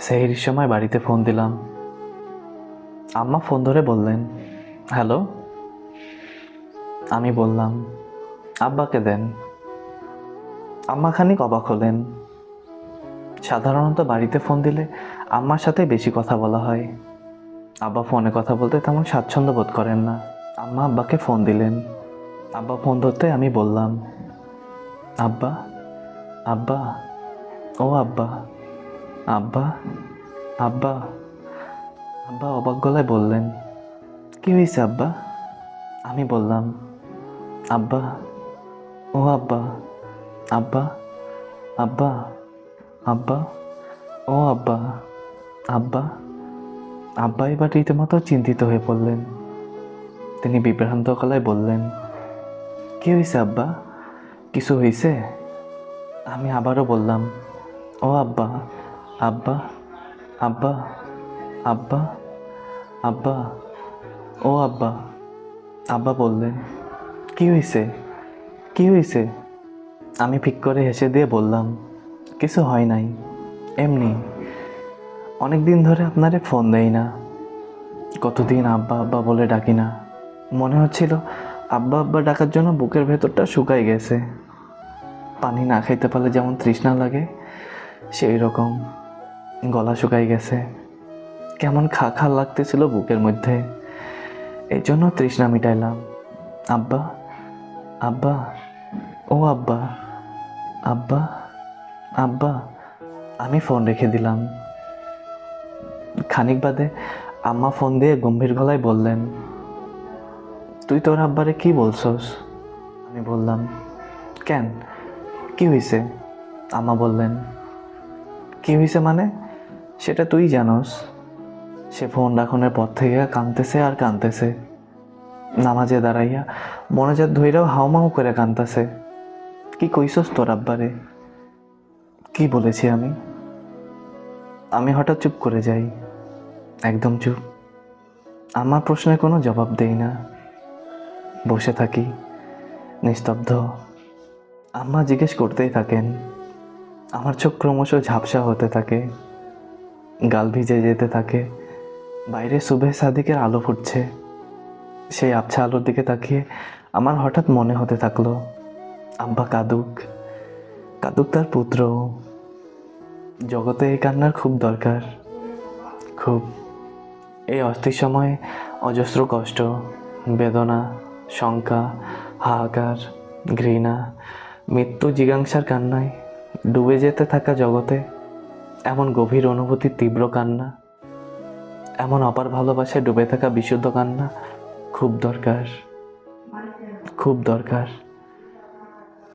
সেহির সময় বাড়িতে ফোন দিলাম। আম্মা ফোন ধরে বললেন, হ্যালো? আমি বললাম, আব্বাকে দেন। আম্মা খানিক অবাক হলেন। সাধারণত বাড়িতে ফোন দিলে আম্মার সাথে বেশি কথা বলা হয়। আব্বা ফোনে কথা বলতে তেমন স্বাচ্ছন্দ্য বোধ করেন না। আম্মা আব্বাকে ফোন দিলেন। আব্বা ফোন ধরতে আমি বললাম, আব্বা আব্বা, ও আব্বা। আব্বা আব্বা আব্বা অবাক গলায় বললেন, কি হয়েছে আব্বা? আমি বললাম, আব্বা, ও আব্বা আব্বা আব্বা আব্বা, ও আব্বা আব্বা। আব্বা এবার রীতিমতো চিন্তিত হয়ে পড়লেন। তিনি বিভ্রান্ত গলায় বললেন, কি হয়েছে আব্বা? কিছু হয়েছে? আমি আবারও বললাম, ও আব্বা আব্বা আব্বা আব্বা আব্বা, ও আব্বা আব্বা বললেন, কি হয়েছে কি হয়েছে আমি ফিক করে হেসে দিয়ে বললাম, কিছু হয় নাই। এমনি অনেক দিন ধরে আপনারে ফোন দেই না। কতদিন আব্বা আব্বা বলে ডাকি না। মনে হচ্ছিল আব্বা আব্বা ডাকার জন্য বুকের ভেতরটা শুকাই গেছে। পানি না খাইতে পারলে যেমন তৃষ্ণা লাগে সেই রকম গলা শুকাই গেছে। কেমন খা খা লাগতেছিল বুকের মধ্যে। এই জন্য তৃষ্ণা মিটাইলাম। আব্বা আব্বা, ও আব্বা আব্বা আব্বা, আমি ফোন রেখে দিলাম। খানিক বাদে আম্মা ফোন দিয়ে গম্ভীর গলায় বললেন, তুই তোর আব্বারে কি বলছস? আমি বললাম, কেন? কি হয়েছে আম্মা বললেন, কি হয়েছে মানে? সেটা তুই জানোস। সে ফোন রাখনের পর থেকে কাঁদতেছে আর কাঁদতেছে। নামাজে দাঁড়াইয়া মনোজাত ধইরাও হাউমাউ করে কাঁদতেছে। কি কইছস তোর আব্বারে? কি বলেছি আমি? আমি হঠাৎ চুপ করে যাই। একদম চুপ। আমার প্রশ্নের কোনো জবাব দেই না। বসে থাকি। নিস্তব্ধ। আম্মা জিজ্ঞেস করতেই থাকেন। আমার চোখ ক্রমশ ঝাপসা হতে থাকে। গাল ভিজে যেতে থাকে। বাইরে সুবে সাদিকের আলো ফুটছে। সেই আবছা আলোর দিকে তাকিয়ে আমার হঠাৎ মনে হতে থাকল, আব্বা কাদুক কাদুক তার পুত্র। জগতে এই কান্নার খুব দরকার, খুব। এই অস্থির সময়ে অজস্র কষ্ট, বেদনা, শঙ্কা, হাহাকার, ঘৃণা, মৃত্যু, জিজ্ঞাসার কান্নায় ডুবে যেতে থাকা জগতে এমন গভীর অনুভূতির তীব্র কান্না, এমন অপার ভালোবাসায় ডুবে থাকা বিশুদ্ধ কান্না খুব দরকার খুব দরকার।